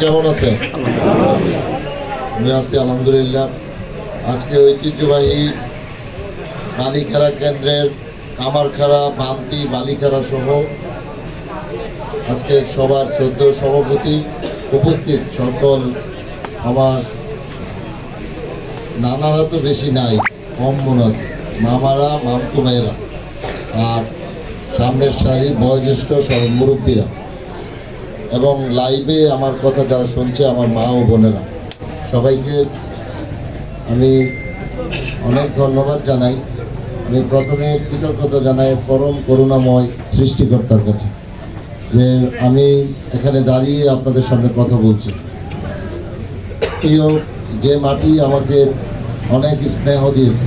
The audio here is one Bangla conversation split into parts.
কেমন আছে? আমি আছি, আলহামদুলিল্লাহ। আজকে ঐতিহ্যবাহী বালিখারা কেন্দ্রের কামারখাড়া বান্তি বালিখারা সহ আজকে সবার সদ্য সভাপতি উপস্থিত। সকল আমার নানারা তো বেশি নাই, কম মনে আছে মামারা, মামতো ভাইয়েরা। আর সামনের সারি বয়োজ্যেষ্ঠ সব মুরব্বীরা। এবং লাইভে আমার কথা যারা শুনছে, আমার মা ও বোনেরা, সবাইকে আমি অনেক ধন্যবাদ জানাই। আমি প্রথমে কৃতজ্ঞতা জানাই পরম করুণাময় সৃষ্টিকর্তার কাছে, যে আমি এখানে দাঁড়িয়ে আপনাদের সামনে কথা বলছি। প্রিয়, যে মাটি আমাকে অনেক স্নেহ দিয়েছে,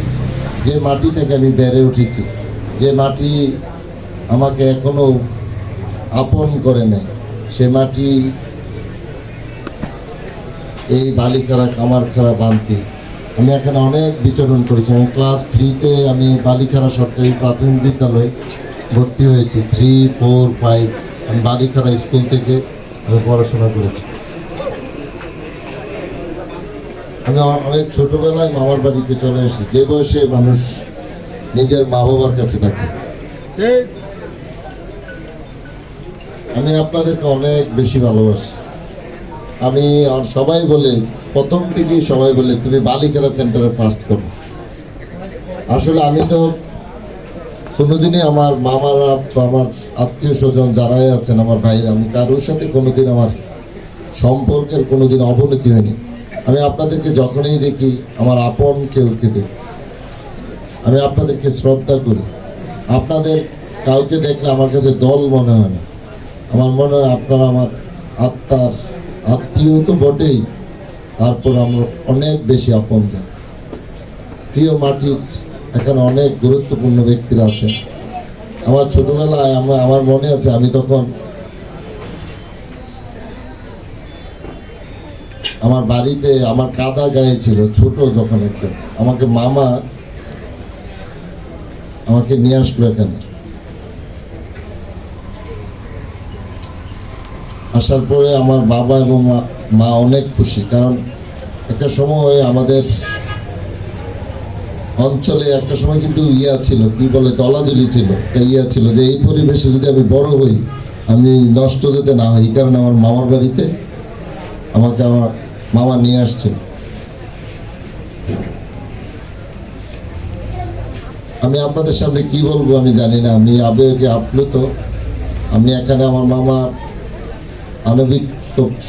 যে মাটি থেকে আমি বেড়ে উঠেছি, যে মাটি আমাকে এখনও আপন করে নেয়। সে মাটি এই বালিকারা কামারখাড়া বান্তি। আমি এখানে অনেক বিচরণ করেছি। আমি ক্লাস থ্রিতে আমি বালিখারা সরকারি প্রাথমিক বিদ্যালয়ে ভর্তি হয়েছি। থ্রি ফোর ফাইভ আমি বালিখারা স্কুল থেকে আমি পড়াশোনা করেছি। আমি অনেক ছোটোবেলায় মামার বাড়িতে চলে এসেছি। যে বয়সে মানুষ নিজের মা বাবার কাছে থাকে। আমি আপনাদেরকে অনেক বেশি ভালোবাসি। আমি আর সবাই বলে, প্রথম থেকেই সবাই বলে, তুমি বালিকারা সেন্টারে ফার্স্ট করো। আসলে আমি তো কোনোদিনই আমার মামারা আমার আত্মীয় স্বজন যারাই আছেন, আমার ভাইরা আমি কারোর সাথে কোনোদিন আমার সম্পর্কের কোনোদিন অবনতি হয়নি। আমি আপনাদেরকে যখনই দেখি, আমার আপন কেউকে দেখি, আমি আপনাদেরকে শ্রদ্ধা করি। আপনাদের কাউকে দেখলে আমার কাছে দল মনে হয় না। আমার মনে হয় আপনারা আমার আত্মার আত্মীয় তো বটেই। তারপর আমরা অনেক বেশি আপন যান প্রিয় মাটির এখানে অনেক গুরুত্বপূর্ণ ব্যক্তিরা আছেন। আমার ছোটবেলায় আমার আমার মনে আছে, আমি তখন আমার বাড়িতে আমার কাদা গায়ে ছিল, ছোট যখন একদম আমাকে মামা আমাকে নিয়ে আসলো এখানে। আসার পরে আমার বাবা এবং মা অনেক খুশি, কারণ একটা সময় আমাদের অঞ্চলে একটা সময় কিন্তু ইয়া ছিল, কি বলে দলাদলি ছিল ইয়া ছিল যে এই পরিবেশে যদি আমি বড় হই, আমি নষ্ট যেতে না হই কারণ আমার মামার বাড়িতে আমাকে আমার মামা নিয়ে আসছিল। আমি আপনাদের সামনে কি বলব আমি জানি না, আমি আবেগে আপ্লুত, আমি এখানে আমার মামা আণবিক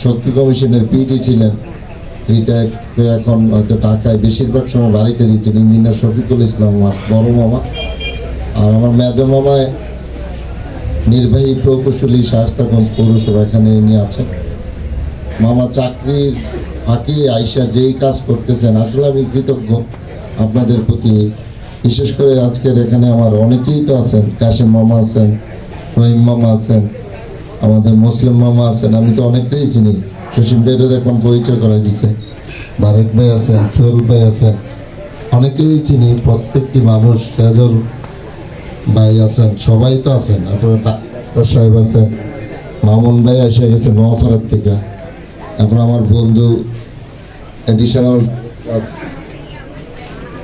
শক্তি কমিশনের পিডি ছিলেন। রিটায়ার করে এখন হয়তো ঢাকায় বেশিরভাগ সময় বাড়িতে দিচ্ছেন ইঞ্জিনিয়ার শফিকুল ইসলাম আমার বড় মামা। আর আমার মেজ মামায় নির্বাহী প্রকৌশলী শাস্তাগঞ্জ পৌরসভা এখানে নিয়ে আছেন। মামা চাকরির ফাঁকে আইসা যেই কাজ করতেছেন, আসলে আমি কৃতজ্ঞ আপনাদের প্রতি। বিশেষ করে আজকের এখানে আমার অনেকেই তো আছেন, কাশেম মামা আছেন, রহিম মামা আছেন আমাদের মুসলিম মামা আছেন, আমি তো অনেকটাই চিনি। জসিম ভাইরও এখন পরিচয় করে দিছে। ভারত ভাই আছেন, সোহেল ভাই আছেন। অনেকেই চিনি, প্রত্যেকটি মানুষ রেজল ভাই আছেন, সবাই তো আছেন। ডাক্তার সাহেব আছেন, মামুন ভাই এসে গেছে নোয়াফারার থেকে। তারপর আমার বন্ধু additional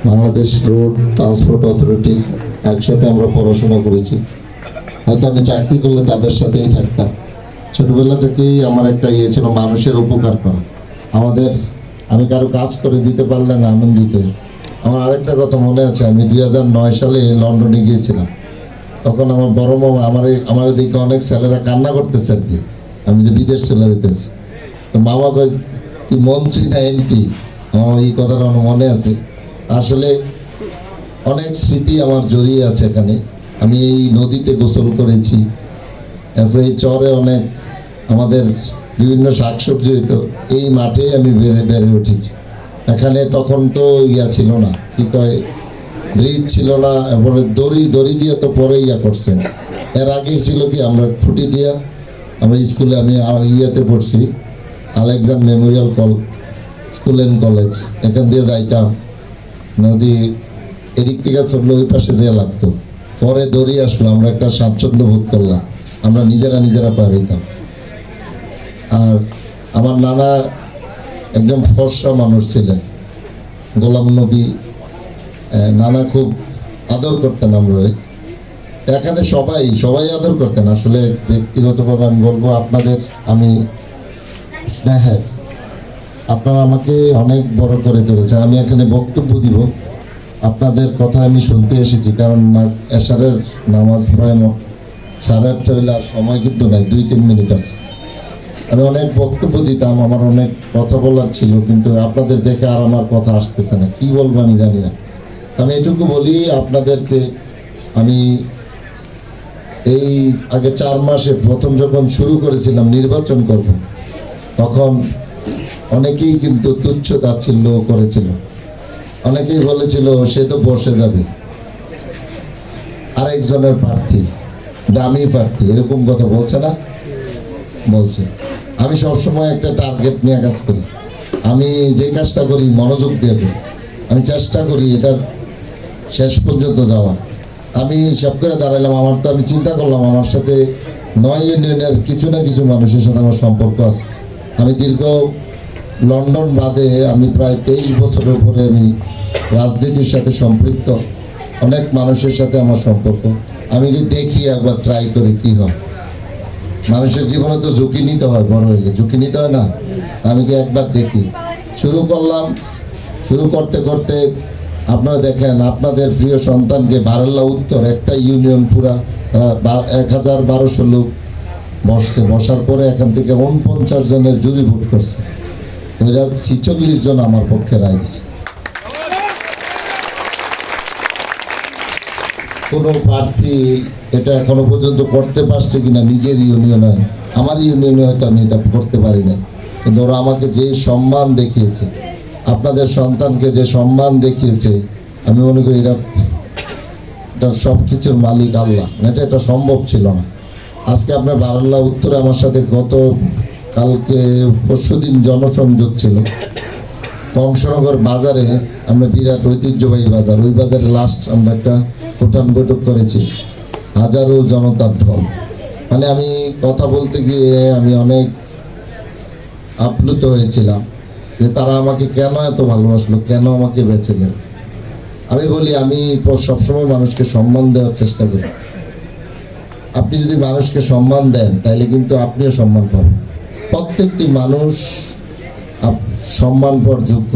Bangladesh road transport authority একসাথে আমরা পড়াশোনা করেছি। হয়তো আমি চাকরি করলে তাদের সাথেই থাকতাম। ছোটবেলা থেকেই আমার একটা ইয়ে ছিল মানুষের উপকার করা। আমাদের, আমি কারও কাজ করে দিতে পারলে আমি আনন্দিত। আমার আরেকটা কথা মনে আছে, আমি দুই নয় সালে লন্ডনে গিয়েছিলাম। তখন আমার বড় মামা আমার আমার দিকে অনেক ছেলেরা কান্না করতেছে আর কি। আমি যে বিদেশ চলে যেতেছি। তো মামা কয়, কি মন্ত্রী না এমপি? আমার এই কথাটা আমার মনে আছে। আসলে অনেক স্মৃতি আমার জড়িয়ে আছে এখানে। আমি এই নদীতে গোসল করেছি। তারপরে এই চরে অনেক আমাদের বিভিন্ন শাকসবজি হইতো, এই মাঠে আমি বেড়ে বেড়ে উঠেছি। এখানে তখন তো ইয়া ছিল না, কি কয়, ব্রিজ ছিল না, এরপরে দড়ি দড়ি দিয়ে তো পরে ইয়া করছেন এর আগে ছিল কি, আমরা ফুটি দিয়া আমরা স্কুলে আমি ইয়েতে পড়ছি আলেকজান মেমোরিয়াল কল, স্কুল অ্যান্ড কলেজ। এখান দিয়ে যাইতাম, নদী এদিক থেকে সব ওই পাশে যেয়ে লাগতো। পরে দড়ি আসলো, আমরা একটা স্বাচ্ছন্দ্য বোধ করলাম। আমরা নিজেরা নিজেরা হইতাম। আর আমার নানা একজন ফর্সা মানুষ ছিলেন, গোলাম নবী। নানা খুব আদর করতেন আমরা। এখানে সবাই সবাই আদর করতেন। আসলে ব্যক্তিগতভাবে আমি বলব, আপনাদের আমি স্নেহের। আপনারা আমাকে অনেক বড় করে তুলেছেন আমি এখানে বক্তব্য দিব। আপনাদের কথা আমি শুনতে এসেছি, কারণ এশারের নামাজ প্রায় সাড়ে আটটা হইলে আর সময় কিন্তু নাই, দুই তিন মিনিট আছে। আমি অনেক বক্তব্য দিতাম, আমার অনেক কথা বলার ছিল, কিন্তু আপনাদের দেখে আর আমার কথা আসতেছে না, কি বলব আমি জানি না। আমি এটুকু বলি, আপনাদেরকে আমি এই আগে চার মাসে প্রথম যখন শুরু করেছিলাম নির্বাচন করব, তখন অনেকেই কিন্তু তুচ্ছ তাচ্ছিল্য করেছিল। অনেকেই বলেছিল, সে তো বসে যাবে। আরেকজনের প্রার্থী, দামি প্রার্থী, এরকম কথা বলছে না? বলছে। আমি সবসময় একটা টার্গেট নিয়ে কাজ করি। আমি যে কাজটা করি, মনোযোগ দিয়ে করি। আমি চেষ্টা করি এটার শেষ পর্যন্ত যাওয়া আমি হিসাব করে দাঁড়ালাম আমার তো আমি চিন্তা করলাম, আমার সাথে নয় ইউনিয়নের কিছু না কিছু মানুষের সাথে আমার সম্পর্ক আছে। আমি দীর্ঘ লন্ডন বাদে আমি প্রায় তেইশ বছরের উপরে আমি রাজনীতির সাথে সম্পৃক্ত, অনেক মানুষের সাথে আমার সম্পর্ক। আমি কি দেখি একবার ট্রাই করি কি হয়। মানুষের জীবনে তো ঝুঁকি নিতে হয়, বড় হইলে ঝুঁকি নিতে হয় না? আমি কি একবার দেখি? শুরু করলাম। শুরু করতে করতে আপনারা দেখেন, আপনাদের প্রিয় সন্তানকে বারাল্লা উত্তর, একটা ইউনিয়ন পুরা, তারা এক হাজার বারোশো লোক বসছে। বসার পরে এখান থেকে উনপঞ্চাশ জনের জুরি ভোট করছে। ছিচল্লিশ জন আমার পক্ষে রায় দিছে কোনো প্রার্থী এটা এখনও পর্যন্ত করতে পারছে কিনা নিজের ইউনিয়নে আমার ইউনিয়নে হয়তো আমি এটা করতে পারি না কিন্তু ওরা আমাকে যে সম্মান দেখিয়েছে, আপনাদের সন্তানকে যে সম্মান দেখিয়েছে, আমি মনে করি এটা এটা সব কিছুর মালিক আল্লাহ। এটা এটা সম্ভব ছিল না। আজকে আপনার বারাল্লা উত্তরে আমার সাথে গত, কালকে পরশু দিন জনসংযোগ ছিল। কংসনগর বাজারে আমরা বিরাট ঐতিহ্যবাহী বাজার। ওই বাজারে লাস্ট আমরা একটা উঠান বৈঠক করেছি। হাজারো জনতার ঢল মানে আমি কথা বলতে গিয়ে আমি অনেক আপ্লুত হয়েছিলাম যে তারা আমাকে কেন এত ভালোবাসলো, কেন আমাকে বেছে নেন আমি বলি, আমি সবসময় মানুষকে সম্মান দেওয়ার চেষ্টা করি। আপনি যদি মানুষকে সম্মান দেন তাহলে কিন্তু আপনিও সম্মান পাবেন। প্রত্যেকটি মানুষ সম্মান পাওয়ার যোগ্য।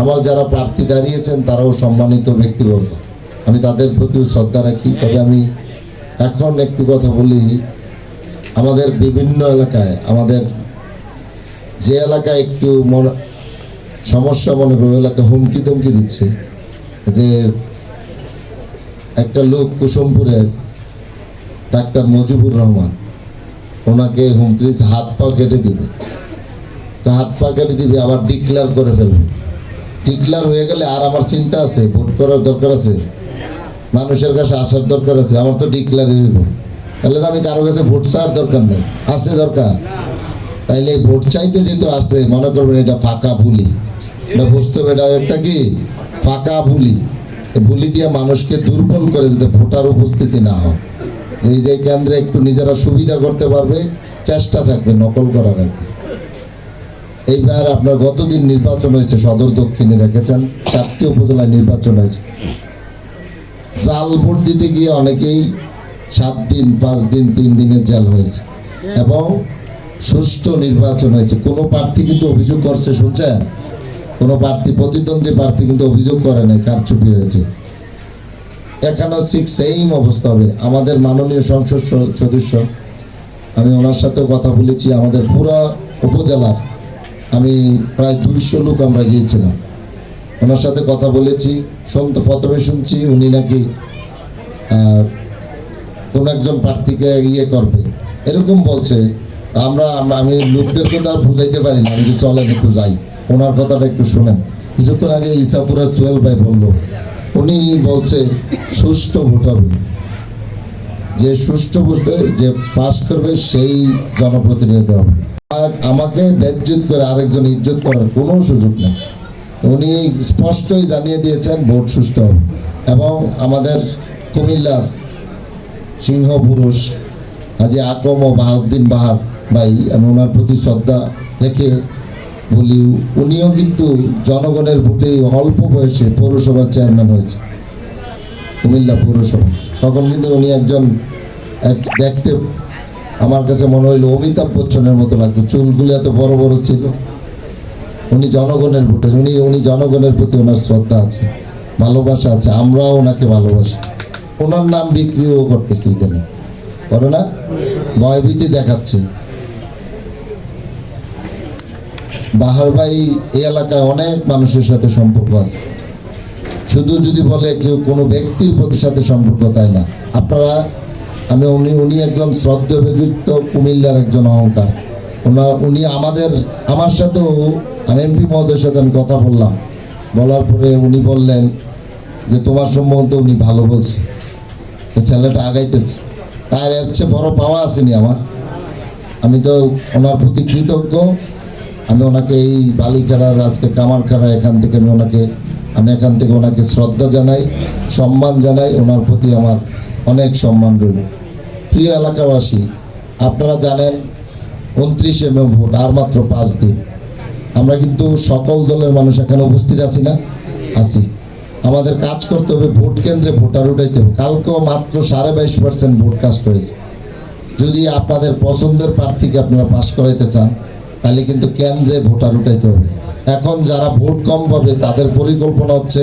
আমার যারা প্রার্থী দাঁড়িয়েছেন, তারাও সম্মানিত ব্যক্তিবর্গ। আমি তাদের প্রতিও শ্রদ্ধা রাখি, তবে আমি এখন একটু কথা বলি, আমাদের বিভিন্ন এলাকায়, আমাদের যে এলাকায় একটু সমস্যা মনে করো ওই এলাকায় হুমকি ধমকি দিচ্ছে, যে একটা লোক কুসুমপুরের ডাক্তার মজিবুর রহমান, ওনাকে হুমকি হাত পা কেটে দিবে। তো হাত পা কেটে দিবে, আবার ডিক্লার করে ফেলবে। ডিক্লার হয়ে গেলে আর আমার চিন্তা আছে, ভোট করার দরকার আছে। মানুষের কাছে আসার দরকার আছে, আমার তো ডিক্লার হইব। তাহলে তো আমি কারও কাছে ভোট চাওয়ার দরকার নেই। আছে দরকার। তাইলে ভোট চাইতে যেহেতু আসছে মনে করবেন এটা ফাঁকা ভুলি। এটা বুঝতে হবে, এটা একটা কি? ফাঁকা ভুলি। ভুলি দিয়ে মানুষকে দুর্বল করে যাতে ভোটার উপস্থিতি না হয়। এই যে কেন্দ্রে একটু নিজেরা সুবিধা করতে পারবে, চেষ্টা থাকবে নকল করার কি। এইবার আপনার গতদিন নির্বাচন হয়েছে, সদর দক্ষিণে দেখেছেন? চারটি উপজেলায় নির্বাচন হয়েছে। জাল ভোট দিতে গিয়ে অনেকেই সাত দিন, পাঁচ দিন, তিন দিনের জেল হয়েছে এবং সুষ্ঠু নির্বাচন হয়েছে। কোনো প্রার্থী কিন্তু অভিযোগ করছে, শুনছেন? কোনো প্রার্থী, প্রতিদ্বন্দ্বী প্রার্থী কিন্তু অভিযোগ করে নাই, কারচুপি হয়েছে। এখানেও ঠিক সেম অবস্থা হবে। আমাদের মাননীয় সংসদ সদস্য, আমি ওনার সাথেও কথা বলেছি, আমাদের পুরা উপজেলার, আমি প্রায় দুইশো লোক আমরা গিয়েছিলাম। ওনার সাথে কথা বলেছি শুনতে প্রথমে শুনছি উনি নাকি কোনো একজন প্রার্থীকে ইয়ে করবে। এরকম বলছে। আমরা আমি লোকদেরকে তো আর বুঝাইতে পারি না, আমি চলেন একটু যাই। ওনার কথাটা একটু শোনেন। কিছুক্ষণ আগে ইসাপুরের সোহেল ভাই বলল, উনি বলছে, সুষ্ঠু ভোট হবে। যে সুষ্ঠু বুঝবে যে পাস করবে, সেই জনপ্রতিনিধি হবে। আর আমাকে বেজ্জত করে আরেকজন ইজ্জত করার কোনো সুযোগ নেই। উনি স্পষ্টই জানিয়ে দিয়েছেন ভোট সুষ্ঠু হবে। এবং আমাদের কুমিল্লার সিংহ পুরুষ হাজি আকম ও বাহাউদ্দিন বাহার ভাই আমি ওনার প্রতি শ্রদ্ধা রেখে বলি, উনিও কিন্তু জনগণের ভোটে অল্প বয়সে পৌরসভার চেয়ারম্যান হয়েছে, কুমিল্লা পৌরসভা। তখন কিন্তু উনি একজন এক- দেখতে, আমার কাছে মনে হইল অমিতাভ বচ্চনের মতো লাগতো। চুলগুলি এত বড় বড় ছিল। উনি জনগণের ভোটে উনি উনি জনগণের প্রতি ওনার শ্রদ্ধা আছে, ভালোবাসা আছে, আমরাও ওনাকে ভালোবাসি। ওনার নাম বিক্রিও করতেছি ইদানিং করে না? ভয়ভীতি দেখাচ্ছে। বাহার ভাই, এই এলাকায় অনেক মানুষের সাথে সম্পর্ক আছে। শুধু যদি বলে কেউ কোনো ব্যক্তির প্রতি সাথে সম্পর্ক, তাই না? আপনারা, আমি, উনি উনি একজন ব্যক্তিত্ব কুমিল্লার একজন অহংকার। উনি আমাদের, আমার সাথেও এমপি মহোদয়ের সাথে আমি কথা বললাম। বলার পরে উনি বললেন যে, তোমার সম্বন্ধে উনি ভালো বলছে। ছেলেটা আগাইতেছে। তার চেয়ে বড় পাওয়া আসেনি আমার। আমি তো ওনার প্রতি কৃতজ্ঞ। আমি ওনাকে এই বালিখানার আজকে কামারখানা এখান থেকে আমি ওনাকে, আমি এখান থেকে ওনাকে শ্রদ্ধা জানাই, সম্মান জানাই। ওনার প্রতি আমার অনেক সম্মান রইল। প্রিয় এলাকাবাসী, আপনারা জানেন উনত্রিশে মে ভোট, আর মাত্র পাঁচ দিন। আমরা কিন্তু সকল দলের মানুষ এখানে উপস্থিত আছি না? আছি। আমাদের কাজ করতে হবে ভোট কেন্দ্রে ভোটার উঠাইতে হবে। কালকেও মাত্র সাড়ে বাইশ পার্সেন্ট ভোট কাস্ট হয়েছে। যদি আপনাদের পছন্দের প্রার্থীকে আপনারা পাশ করাইতে চান, তাহলে কিন্তু কেন্দ্রে ভোটার উঠাইতে হবে। এখন যারা ভোট কম পাবে, তাদের পরিকল্পনা হচ্ছে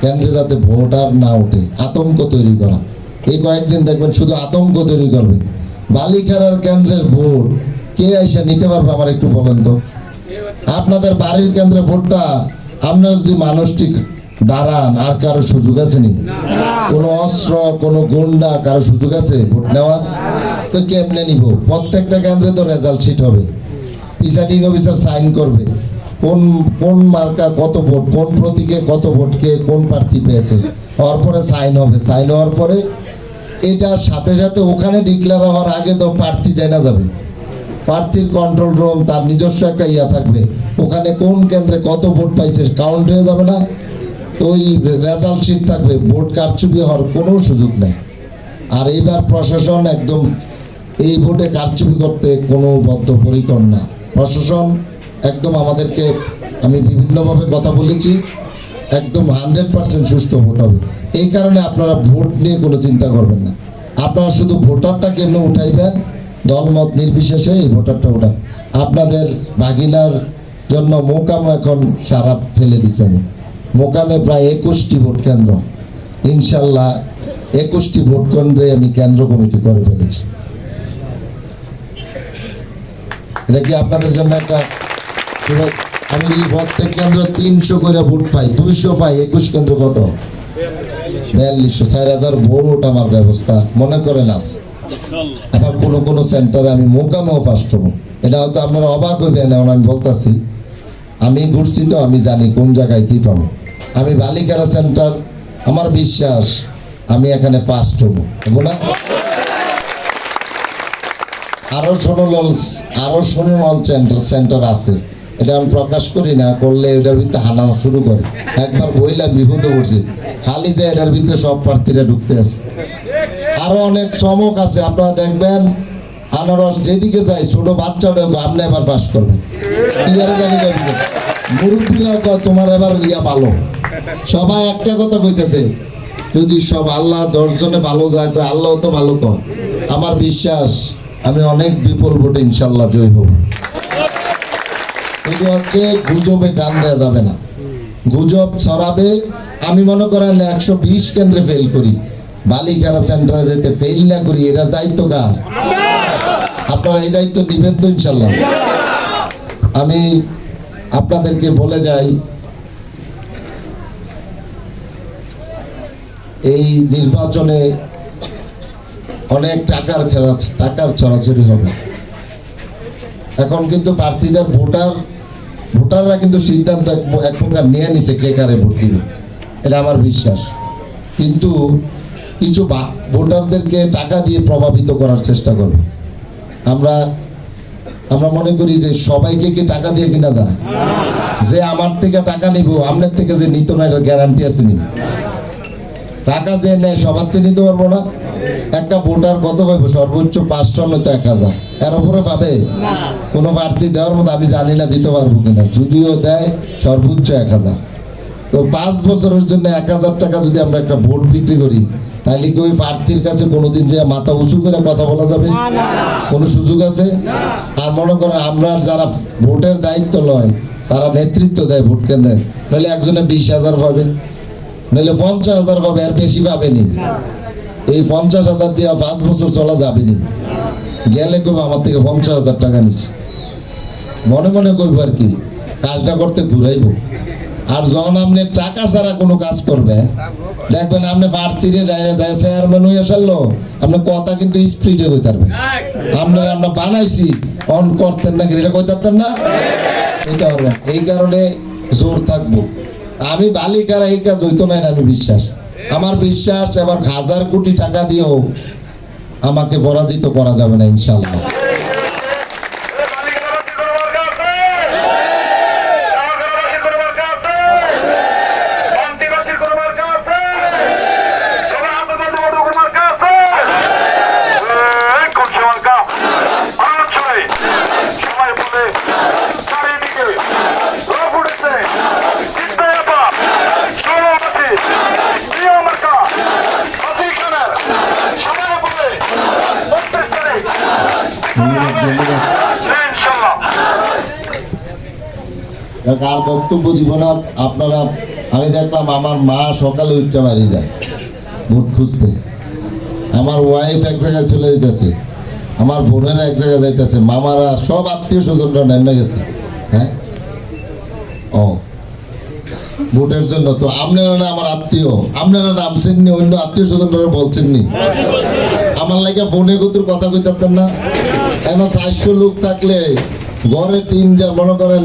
কেন্দ্রে যাতে ভোটার না ওঠে আতঙ্ক তৈরি করা। এই কয়েকদিন দেখবেন শুধু আতঙ্ক তৈরি করবে। বালিখারার কেন্দ্রের ভোট কে আইসা নিতে পারবে আমার একটু বলেন তো? আপনাদের বাড়ির কেন্দ্রে ভোটটা আপনারা যদি মানুষটি দাঁড়ান, আর কারও সুযোগ আছে নি? কোনো অস্ত্র, কোনো গুন্ডা, কারও সুযোগ আছে ভোট নেওয়ার? তো কেমনে নিব? প্রত্যেকটা কেন্দ্রে তো রেজাল্ট শিট হবে। প্রিসাইডিং অফিসার সাইন করবে। কোন কোন মার্কা কত ভোট, কোন প্রতীকে কত ভোট কে, কোন প্রার্থী পেয়েছে? হওয়ার পরে সাইন হবে। সাইন হওয়ার পরে এটা সাথে সাথে ওখানে ডিক্লেয়ার হওয়ার আগে তো প্রার্থী জানা যাবে। প্রার্থীর কন্ট্রোল রুম তার নিজস্ব একটা ইয়া থাকবে। ওখানে কোন কেন্দ্রে কত ভোট পাইছে কাউন্ট হয়ে যাবে না। ওই রেজাল্ট শিট থাকবে, ভোট কারচুপি হওয়ার কোনো সুযোগ নেই। আর এইবার প্রশাসন একদম এই ভোটে কারচুপি করতে কোনো বদ্ধপরিকর না। প্রশাসন একদম আমাদেরকে, আমি বিভিন্নভাবে কথা বলেছি, একদম হান্ড্রেড পার্সেন্ট সুষ্ঠু ভোট হবে। এই কারণে আপনারা ভোট নিয়ে কোনো চিন্তা করবেন না। আপনারা শুধু ভোটারটা কেমনে উঠাইবেন দলমত নির্বিশেষে এই ভোটারটা উঠান আপনাদের বাগিনার জন্য মোকাম এখন সারা ফেলে দিচ্ছে মোকামে প্রায় একুশটি ভোট কেন্দ্র। ইনশাল্লাহ একুশটি ভোট কেন্দ্রে আমি কেন্দ্র কমিটি করে ফেলেছি। এটা কি আপনাদের জন্য একটা আমি প্রত্যেক কেন্দ্র তিনশো করে ভোট পাই, দুইশো পাই, একুশ কেন্দ্র কত? বিয়াল্লিশশো। চার হাজার ভোট আমার ব্যবস্থা, মনে করেন আছে আবার কোনো কোনো সেন্টারে আমি মোকামেও ফার্স্ট হব। এটা হয়তো আপনারা অবাক হইবেন, এখন আমি বলতাছি। আমি ঘুরছি তো, আমি জানি কোন জায়গায় কি পাবো। আমি বালিকারা সেন্টার আমার বিশ্বাস, আমি এখানে ফার্স্ট হব। হব না? আরও সোনল আরও সোনল সেন্টার সেন্টার আছে। এটা আমি প্রকাশ করি না, করলে এটার ভিতরে হানা শুরু করে। একবার বইলাম বিপদে পড়ছি। খালি যে এটার ভিতরে সব প্রার্থীরা ঢুকতে আছে। আরও অনেক চমক আছে, আপনারা দেখবেন। আনারস যেদিকে যায়, ছোট বাচ্চাটা আপনি এবার পাস করবেন। ইয়ারে জানি মুরব্বীরা তোমার এবার ইয়া ভালো। সবাই একটা কথা কইতেছে, যদি সব আল্লাহ দশজনে ভালো যায়, তো আল্লাহ তো ভালো কয়। আমার বিশ্বাস, আমি অনেক বিপুল ভোটে ইনশাল্লাহ জয় হব। কিন্তু হচ্ছে গুজবে গান দেওয়া যাবে না। গুজব ছড়াবে, আমি মনে করেন একশো বিশ কেন্দ্রে ফেল করি। বালিকারা সেন্টারে যেতে ফেল না করি, এরা দায়িত্ব কার? আপনারা এই দায়িত্ব নিবেন তো ইনশাল্লাহ। আমি আপনাদেরকে বলে যাই, এই নির্বাচনে অনেক টাকার খেলা, টাকার ছড়াছড়ি হবে। এখন কিন্তু প্রার্থীদের ভোটার, ভোটাররা কিন্তু সিদ্ধান্ত এক প্রকার নিয়ে নিছে কে কারে ভোট দিবে। এটা আমার বিশ্বাস। কিন্তু কিছু ভোটারদেরকে টাকা দিয়ে প্রভাবিত করার চেষ্টা করবে। আমরা আমরা মনে করি যে সবাইকে কি টাকা দিয়ে কিনা যায়? যে আমার থেকে টাকা নিব আপনার থেকে যে নিত না এটা গ্যারান্টি আছে নি টাকা যে নেয়, সবার থেকে নিতে পারব না? একটা ভোটার কত পাইবো? সর্বোচ্চ পাঁচশো নয়তো এক হাজার। এর উপরে পাবে? কোনো প্রার্থী দেওয়ার মতো আমি জানি না, দিতে পারব কিনা। যদিও দেয়, সর্বোচ্চ এক হাজার। তো পাঁচ বছরের জন্য এক হাজার টাকা যদি আমরা একটা ভোট বিক্রি করি তাহলে কি ওই প্রার্থীর কাছে কোনোদিন যে মাথা উঁচু করে কথা বলা যাবে? কোনো সুযোগ আছে? আর মনে করেন আমরা যারা ভোটের দায়িত্ব নয় তারা নেতৃত্ব দেয় ভোট কেন্দ্রে। নইলে একজনে বিশ হাজার পাবে নইলে পঞ্চাশ হাজার পাবে আর বেশি পাবেনি। এই পঞ্চাশ হাজার দিয়ে পাঁচ বছর চলা যাবেনি। গেলে কেউ আমার থেকে পঞ্চাশ হাজার টাকা নিচ্ছে। মনে মনে করব আর কি কাজটা করতে ঘুরাইবো। আর যখন আপনি টাকা ছাড়া কোনো কাজ করবে, দেখবেন আপনি বাড়তিরে চেয়ারম্যান হয়ে সারলো আপনার কথা কিন্তু স্পিডে হইতে পারবে। আপনারা, আমরা বানাইছি অন করতেন না এটা কই পারতেন না? এটা হবে এই কারণে জোর থাকব। আমি বালিকারা এই কাজ হইতো না আমি বিশ্বাস। আমার বিশ্বাস, এবার হাজার কোটি টাকা দিয়েও আমাকে পরাজিত করা যাবে না ইনশাল্লাহ মালিকানাবাসী কোনো মার্কা আছে? শাহজাহানাবাসীর কোনো মার্কা আছে? মন্ত্রীবাসীর কোনো মার্কা আছে? সবাই হাতে তুলতে বলতে কোনো মার্কা আছে? এই কোন সে মার্কা? আরও ছয়। সবাই বলে, চারিদিকে রব উঠেছে। চিন্তায় আপা, ষোলোবাসী, প্রিয় মার্কা, হাসি খানের, সবাই বলে, বত্রিশ তারিখ, ইনশাল্লাহ আর বক্তব্য দিব না, আপনারা, আমি দেখলাম আমার মা সকালে উঠতে বাড়ি যায়, ভোট খুঁজতে। আমার ওয়াইফ এক জায়গায় চলে যেতেছে, আমার বোনেরা এক জায়গায় যাইতেছে, মামারা সব আত্মীয় স্বজনরা নেমে গেছে হ্যাঁ? ও, ভোটের জন্য তো আপনারা না আমার আত্মীয়, আপনারা নামছেন নি অন্য আত্মীয় স্বজনরা বলছেন নি। আমার লাগে ফোনে কুতুর কথা কইতাম না? কেন চারশো লোক থাকলে ঘরে তিনজন মনে করেন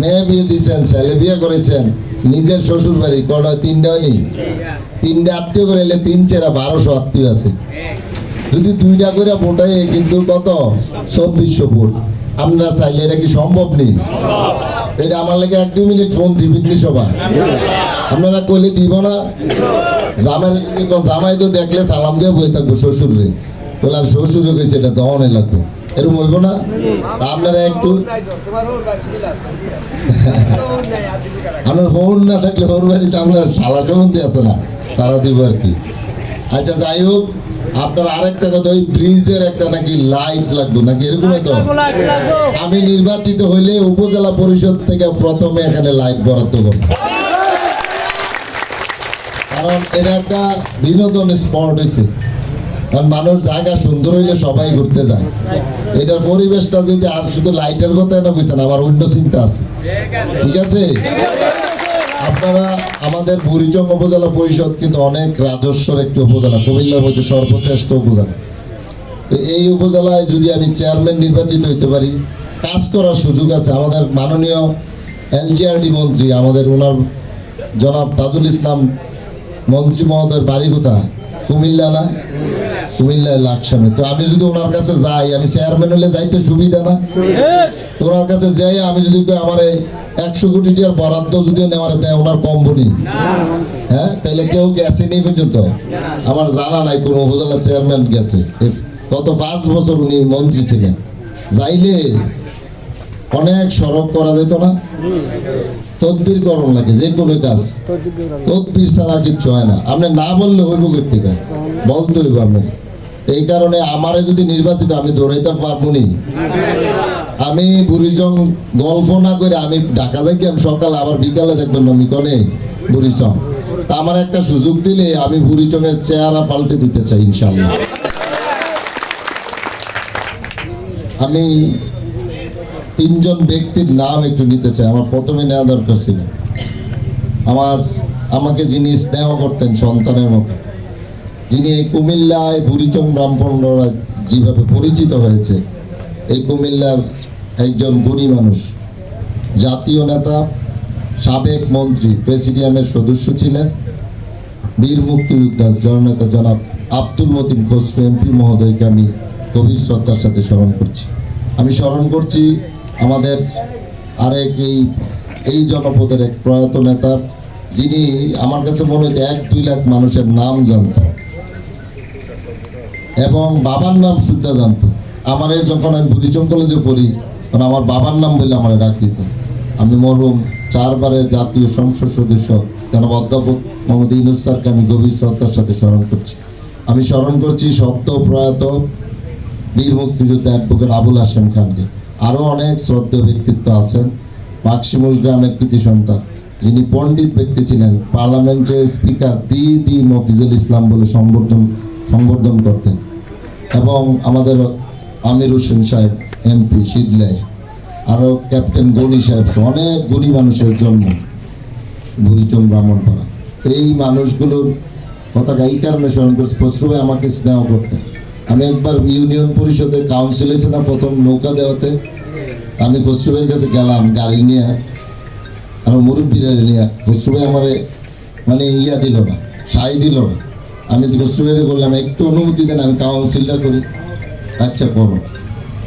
মেয়ে বিয়ে দিয়েছেন ছেলে বিয়ে করেছেন, নিজের শ্বশুর বাড়ি কটা, তিনটা হয়নি? তিনটা আত্মীয় করে এলে তিন চেরা বারোশো আত্মীয় আছে। যদি দুইটা করে ভোটাই কিন্তু কত? চব্বিশশো ভোট। আমরা চাইলে এটা কি সম্ভব নেই? এটা আমার লাগে এক দুই মিনিট ফোন দিবেন নি সবাই আপনারা কইলে দিব না। জামাই জামাই তো দেখলে সালাম দিয়ে বই থাকব শ্বশুরে। বলে আর শ্বশুরে কইছে এটা দহনে লাগবে। এরকম হইব না। আপনারা একটু আপনার না থাকলে বাড়িতে আপনার সম্বন্ধে আছে না তারা দিব আর কি। আচ্ছা যাই হোক আপনার আরেকটা কথা ওই ব্রিজের একটা নাকি লাইট লাগবে নাকি এরকম তো আমি নির্বাচিত হইলে উপজেলা পরিষদ থেকে প্রথমে এখানে লাইট বরাদ্দ করব। কারণ এটা একটা বিনোদন স্পট হয়েছে কারণ মানুষ জায়গা সুন্দর হইলে সবাই ঘুরতে যায়। এটার পরিবেশটা যদি আর শুধু লাইটের কথা না বুঝছেন আমার অন্য চিন্তা আছে। ঠিক আছে? আপনারা আমাদের বুড়িচং উপজেলা পরিষদ কিন্তু অনেক রাজস্বর একটি উপজেলা, কুমিল্লার মধ্যে সর্বশ্রেষ্ঠ উপজেলা। তো এই উপজেলায় যদি আমি চেয়ারম্যান নির্বাচিত হইতে পারি, কাজ করার সুযোগ আছে। আমাদের মাননীয় এলজিআরডি মন্ত্রী, আমাদের ওনার জনাব তাজুল ইসলাম মন্ত্রী মহোদয়ের বাড়ি কোথায়? কুমিল্লা না? কুমিল্লায় লাকসামে তো আমি যদি ওনার কাছে যাই, আমি চেয়ারম্যান হলে যাইতে সুবিধা না? ওনার কাছে যাই, আমি যদি আমার একশো কোটি টাকার বরাদ্দ যদি নেওয়ার দেয়, ওনার কম বলি হ্যাঁ? তাহলে কেউ গেছে নেই পর্যন্ত? আমার জানা নাই, কোন উপজেলা চেয়ারম্যান গেছে। গত পাঁচ বছর উনি মন্ত্রী ছিলেন। যাইলে অনেক সড়ক করা যেত না? তদবির করণ লাগে যে কোনো কাজ। তদবির ছাড়া কিচ্ছু হয় না। আপনি না বললে হইব থেকে বলতে হইব আপনাকে। এই কারণে আমারে যদি নির্বাচিত, আমি দৌড়াইতে পারব নি। আমি বুড়িচং গল্প না করে আমি ঢাকা যাই আমি সকালে আবার বিকালে দেখবেন আমি কনে বুড়িচং আমার একটা সুযোগ দিলে আমি বুড়িচংয়ের চেহারা পাল্টে দিতে চাই ইনশাল্লাহ আমি তিনজন ব্যক্তির নাম একটু নিতে চাই, আমার প্রথমে নেওয়া দরকার ছিল। আমার, আমাকে যিনি স্নেহ করতেন সন্তানের মতো। যিনি এই কুমিল্লায় বুড়িচং ব্রাহ্মণরা যেভাবে পরিচিত হয়েছে, এই কুমিল্লার একজন গুণী মানুষ, জাতীয় নেতা, সাবেক মন্ত্রী, প্রেসিডিয়ামের সদস্য ছিলেন, বীর মুক্তিযোদ্ধা জননেতা জনাব আব্দুল মতিন খসরু, এমপি মহোদয়কে আমি গভীর শ্রদ্ধার সাথে স্মরণ করছি। আমি স্মরণ করছি আমাদের আরেক এই এই জনপদের এক প্রয়াত নেতা, যিনি আমার কাছে মনে হতো এক দুই লাখ মানুষের নাম জানত। এবং বাবার নাম শুদ্ধা জানতো। আমার এই যখন আমি বুদ্ধিচম কলেজে পড়ি, তখন আমার বাবার নাম বলে আমার ডাক দিত। আমি মরহুম চারবারের জাতীয় সংসদ সদস্য কেন অধ্যাপক মোহাম্মদ ইনুস স্যারকে আমি গভীর শ্রদ্ধার সাথে স্মরণ করছি। আমি স্মরণ করছি সত্য প্রয়াত বীর মুক্তিযোদ্ধা অ্যাডভোকেট আবুল হাসেম খানকে। আরও অনেক শ্রদ্ধেয় ব্যক্তিত্ব আছেন। মাকসিমুল গ্রামের কৃতি সন্তান, যিনি পণ্ডিত ব্যক্তি ছিলেন। পার্লামেন্টের স্পিকার দি দি মফিজুল ইসলাম বলে সম্বোধন সম্বোধন করতেন। এবং আমাদের আমির হোসেন সাহেব, এমপি শীতলাই আরও ক্যাপ্টেন গনি সাহেব অনেক গণী মানুষের জন্ম বুড়িচম ব্রাহ্মণপাড়া। এই মানুষগুলোর কথা এই কারণে স্মরণ করছি খসরুভাই আমাকে স্নেহ করতেন। আমি একবার ইউনিয়ন পরিষদে কাউন্সিলে ছিলাম প্রথম নৌকা দেওয়াতে আমি খসরুভাইয়ের কাছে গেলাম, গাড়ি নিয়ে আর মুরব্বীরা নিয়ে খসরুভাই আমার মানে ইয়া দিল না সাই দিল না। আমি খসরুভাইকে বললাম একটু অনুমতি দেন, আমি কাউন্সিলটা করি। আচ্ছা করো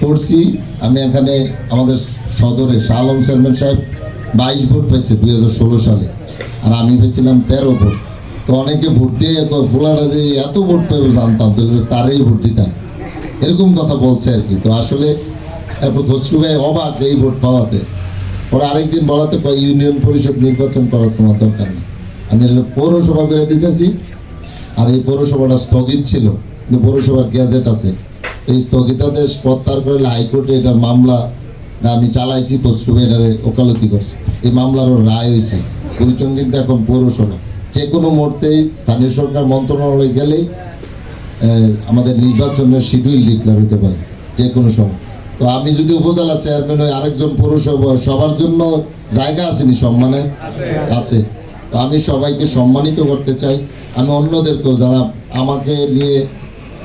করছি। আমি এখানে আমাদের সদরে শাহ আলম চেয়ারম্যান সাহেব বাইশ ভোট পাইছে দুই হাজার ষোলো সালে, আর আমি পেয়েছিলাম তেরো ভোট। তো অনেকে ভোট দিয়ে ফোলারা যে এত ভোট পাবে জানতাম, তাহলে তারই ভোট দিতাম। এরকম কথা বলছে আর কি। তো আসলে এরপর খসরু ভাই অবাক এই ভোট পাওয়াতে। পরে আরেকদিন বলাতে ইউনিয়ন পরিষদ নির্বাচন করার তোমার দরকার নেই। আমি পৌরসভা করে দিতেছি। আর এই পৌরসভাটা স্থগিত ছিল, কিন্তু পৌরসভার গ্যাজেট আছে। এই স্থগিতাদেশ প্রত্যাহার করলে হাইকোর্টে এটার মামলা আমি চালাইছি খসরু এটারে ওকালতি করছে। এই মামলারও রায় হয়েছে পরিচয় কিন্তু এখন পৌরসভা। যে কোনো মুহূর্তে স্থানীয় সরকার মন্ত্রণালয়ে গেলেই আমাদের নির্বাচনের শিডিউল ডিক্লেয়ার হতে পারে, যে কোনো সময়। তো আমি যদি উপজেলা চেয়ারম্যান হই, আরেকজন পৌরসভা, সবার জন্য জায়গা আসেনি সম্মানে আছে। তো আমি সবাইকে সম্মানিত করতে চাই। আমি অন্যদেরকেও যারা আমাকে নিয়ে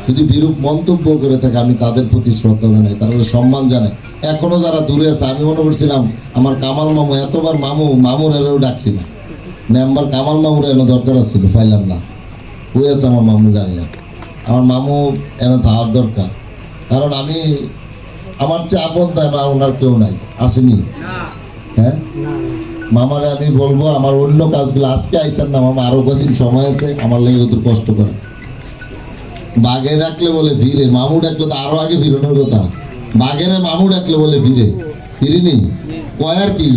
যদি বিরূপ মন্তব্য করে থাকে আমি তাদের প্রতি শ্রদ্ধা জানাই তারা সম্মান জানাই এখনও যারা দূরে আছে আমি মনে করছিলাম আমার কামাল মামু এতবার মামু মামুর এরাও ডাকছি না। মেম্বার কামাল মামুর এনে দরকার ছিল পাইলাম না। কই আছে আমার মামু জানি না। আমার মামু এনে ধার দরকার। কারণ আমি আমার চেয়ে আপদ তাই না ওনার কেউ নাই। আসেনি? হ্যাঁ? মামারে আমি বলব, আমার অন্য কাজগুলো আজকে আইসেন না, মামা, আরও কদিন সময় আছে, আমার লেগে ওদের কষ্ট করে। বাঘে ডাকলে বলে ভিড়ে মামু ডাকলে তো আরও আগে ফিরানোর কথা। বাঘেরে মামু ডাকলে বলে ভিড়ে ফিরিনি? কয় আর কি?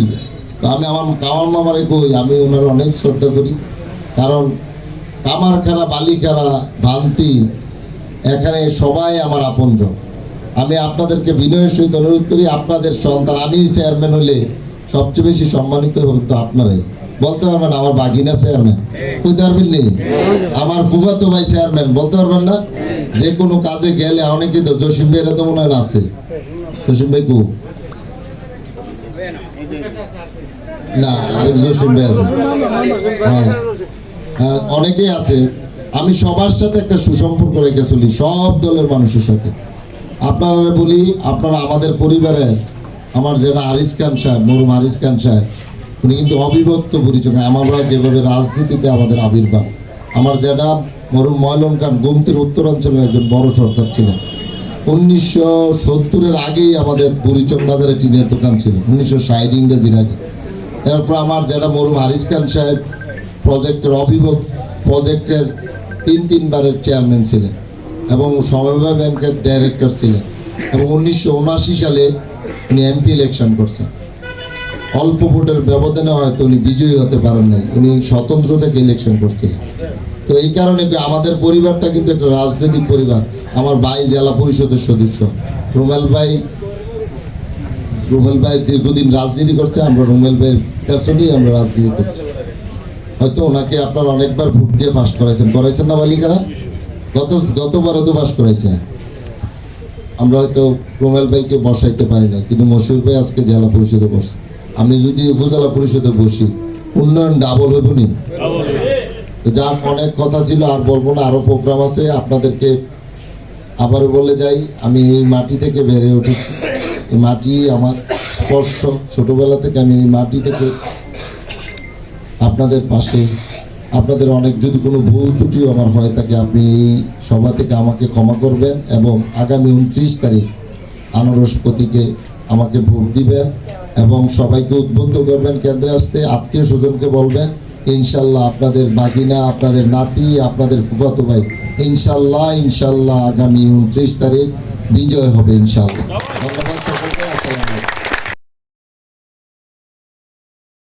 আমি আমার কামার মামারে কই, আমি ওনার অনেক শ্রদ্ধা করি। কারণ কামার খারা বালিকারা ভান্তি, এখানে সবাই আমার আপনজন। আমি আপনাদেরকে বিনয়ের সহিত অনুরোধ করি, আপনাদের সন্তান, আমি চেয়ারম্যান হলে সবচেয়ে বেশি সম্মানিত তো আপনারাই। বলতে পারবেন আমার বাগিনা চেয়ারম্যান কইতে পারবেন নি? আমার ফুফাতো ভাই চেয়ারম্যান বলতে পারবেন না? যে কোনো কাজে গেলে অনেকে তো জসিম ভাইয়েরা তো মনে হয় আছে। জসিম ভাই কু? না আরেক জসিম ভাই আছে। হ্যাঁ। হ্যাঁ, অনেকেই আছে। আমি সবার সাথে একটা সুসম্পর্ক রেখে চলি সব দলের মানুষের সাথে। আপনারা বলি আপনারা আমাদের পরিবারের আমার যারা আরিস খান সাহেব মরুম আরিস খান সাহেব, উনি কিন্তু অবিভক্ত পরিচয়। আমরা যেভাবে রাজনীতিতে আমাদের আবির্ভাব। আমার যেটা মরুম ময়লন খান গুমতির উত্তরাঞ্চলের একজন বড় সরকার ছিলেন। উনিশশো সত্তরের আগেই আমাদের পরিচম বাজারে টিনের দোকান ছিল, উনিশশো ষাট ইংরেজির আগে। এরপর আমার যারা মরুম হারিস খান সাহেব প্রজেক্টের অভিভাবক প্রজেক্টের তিন তিনবারের চেয়ারম্যান ছিলেন এবং সমবায় ব্যাংকের ডাইরেক্টর ছিলেন। এবং উনিশশো উনআশি সালে উনি এমপি ইলেকশন করছেন। অল্প ভোটের ব্যবধানে হয়তো উনি বিজয়ী হতে পারেন নাই। উনি স্বতন্ত্র থেকে ইলেকশন করছিলেন। তো এই কারণে আমাদের পরিবারটা কিন্তু একটা রাজনৈতিক পরিবার? আমার ভাই জেলা পরিষদের সদস্য। রুমেল ভাই রুমেল ভাই দীর্ঘদিন রাজনীতি করছে, আমরা রুমেল ভাইয়ের পেছনেই আমরা রাজনীতি করছি। হয়তো ওনাকে আপনার অনেকবার ভোট দিয়ে পাশ করাইছেন। করাইছেন না বালিকারা গত, গতবারও তো পাশ করাইছেন। আমরা হয়তো রুমেল ভাইকে বসাইতে পারি না কিন্তু মশুর ভাই আজকে জেলা পরিষদে বসছে। আমি যদি উপজেলা পরিষদে বসি, উন্নয়ন ডাবল হইব নি? যা অনেক কথা ছিল, আর বলব না, আরও প্রোগ্রাম আছে, আপনাদেরকে আবার বলে যাই, আমি এই মাটি থেকে বেড়ে উঠেছি। এই মাটি আমার স্পর্শ। ছোটবেলা থেকে আমি এই মাটি থেকে আপনাদের পাশে আপনাদের অনেক যদি কোনো ভুল ত্রুটিও আমার হয়, তাকে আপনি সভা থেকে আমাকে ক্ষমা করবেন এবং আগামী উনত্রিশ তারিখ আনারস প্রতীকে আমাকে ভোট দিবেন এবং সবাইকে উদ্বুদ্ধ করবেন কেন্দ্রে আসতে, আত্মীয় স্বজনকে বলবেন, ইনশাল্লাহ আপনাদের বাগিনা, আপনাদের নাতি, আপনাদের ফুফাতো ভাই, ইনশাল্লাহ ইনশাল্লাহ আগামী উনত্রিশ তারিখ বিজয় হবে, ইনশাল্লাহ।